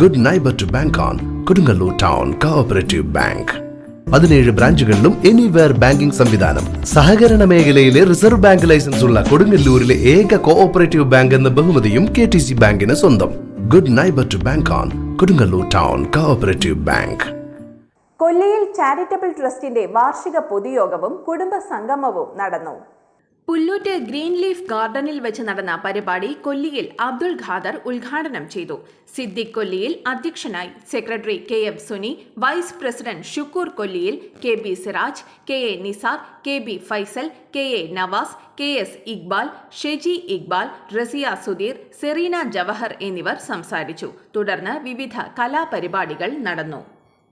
Good neighbour to bank on Kodungallur town cooperative bank പതിനേഴ് ബ്രാഞ്ചുകളിലും anywhere banking സംവിധാനം. സഹകരണ മേഖലയിലെ റിസർവ് ബാങ്ക് ലൈസൻസ് ഉള്ള കൊടുങ്ങല്ലൂരിലെ ഏക കോഓപ്പറേറ്റീവ് ബാങ്ക് എന്ന ബഹുമതിയും കെ ടി സി ബാങ്കിന് സ്വന്തം. Good neighbour to bank on Kodungallur town cooperative bank Kolliyil charitable ട്രസ്റ്റിന്റെ വാർഷിക പൊതുയോഗവും കുടുംബ സംഗമവും നടന്നു. പുല്ലൂറ്റ് ഗ്രീൻ ലീഫ് ഗാർഡനിൽ വെച്ച് നടന്ന പരിപാടി കൊല്ലിയിൽ അബ്ദുൾ ഖാദർ ഉദ്ഘാടനം ചെയ്തു. സിദ്ദിഖ് കൊല്ലിയിൽ അധ്യക്ഷനായി secretary K M Suni vice president Shukkur Kolliyil K B Siraj K A Nisar K B Faisal K A Navas K S Iqbal Sheji Iqbal Raziya Sudheer Sereena Jawahar എന്നിവർ സംസാരിച്ചു. തുടർന്ന് വിവിധ കലാപരിപാടികൾ നടന്നു.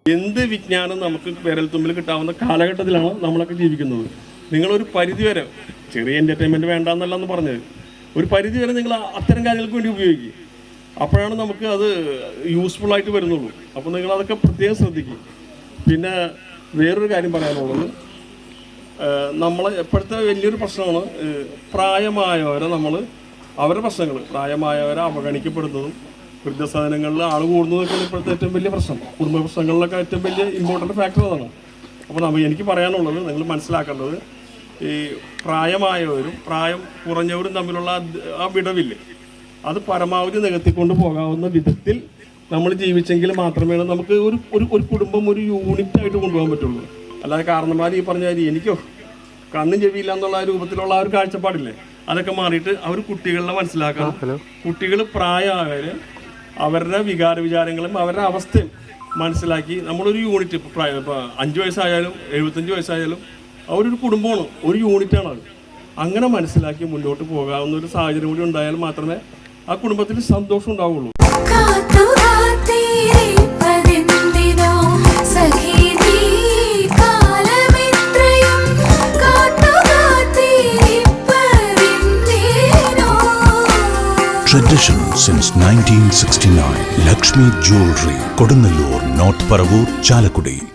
എന്ത് വിജ്ഞാനം നമുക്ക് വിരൽത്തുമ്പിൽ കിട്ടാവുന്ന കാലഘട്ടത്തിലാണ് നമ്മളൊക്കെ ജീവിക്കുന്നത്. നിങ്ങളൊരു പരിധിവരെ ചെറിയ എന്റർടൈൻമെന്റ് വേണ്ടെന്നല്ല എന്ന് പറഞ്ഞത്. ഒരു പരിധിവരെ നിങ്ങൾ അത്തരം കാര്യങ്ങൾക്ക് വേണ്ടി ഉപയോഗിക്കുക അപ്പോഴാണ് നമുക്ക് അത് യൂസ്ഫുൾ ആയിട്ട് വരുന്നുള്ളൂ. അപ്പോൾ നിങ്ങൾ അതൊക്കെ പ്രത്യേകം ശ്രദ്ധിക്കും. പിന്നെ വേറൊരു കാര്യം പറയാനുള്ളത് നമ്മൾ എപ്പോഴത്തെ വലിയൊരു പ്രശ്നമാണ് പ്രായമായവരെ നമ്മൾ അവരുടെ പ്രശ്നങ്ങൾ പ്രായമായവരെ അവഗണിക്കപ്പെടുന്നതും വൃദ്ധസാധനങ്ങളിൽ ആൾ കൂടുന്നതൊക്കെയാണ് ഇപ്പോഴത്തെ ഏറ്റവും വലിയ പ്രശ്നം. കുടുംബ പ്രശ്നങ്ങളിലൊക്കെ ഏറ്റവും വലിയ ഇമ്പോർട്ടന്റ് ഫാക്ടർ അതാണ്. അപ്പോൾ നമ്മൾ എനിക്ക് പറയാനുള്ളത് നിങ്ങൾ മനസ്സിലാക്കേണ്ടത് ഈ പ്രായമായവരും പ്രായം കുറഞ്ഞവരും തമ്മിലുള്ള ആ വിടവില്ല? അത് പരമാവധി നികത്തിക്കൊണ്ട് പോകാവുന്ന വിധത്തിൽ നമ്മൾ ജീവിച്ചെങ്കിൽ മാത്രമേ നമുക്ക് ഒരു ഒരു ഒരു കുടുംബം ഒരു യൂണിറ്റ് ആയിട്ട് കൊണ്ടുപോകാൻ പറ്റുള്ളൂ. അല്ലാതെ കാരണന്മാർ ഈ പറഞ്ഞ കാര്യം എനിക്കോ? കണ്ണും ചെവിയില്ല എന്നുള്ള ആ രൂപത്തിലുള്ള ആ ഒരു കാഴ്ചപ്പാടില്ലേ? അതൊക്കെ മാറിയിട്ട് അവർ കുട്ടികളെ മനസ്സിലാക്കണം കുട്ടികൾ പ്രായമായവര് അവരുടെ വികാര വിചാരങ്ങളും അവരുടെ അവസ്ഥയും മനസ്സിലാക്കി നമ്മളൊരു യൂണിറ്റ് പ്രായം ഇപ്പോൾ അഞ്ച് വയസ്സായാലും എഴുപത്തഞ്ച് വയസ്സായാലും അവരൊരു കുടുംബമാണ് ഒരു യൂണിറ്റാണ് അവർ അങ്ങനെ മനസ്സിലാക്കി മുന്നോട്ട് പോകാവുന്ന ഒരു സാഹചര്യം കൂടി ഉണ്ടായാൽ മാത്രമേ ആ കുടുംബത്തിൽ സന്തോഷം ഉണ്ടാവുള്ളൂ Tradition since 1969. Lakshmi Jewelry, Kodunallur, North Paravur, Chalakudi.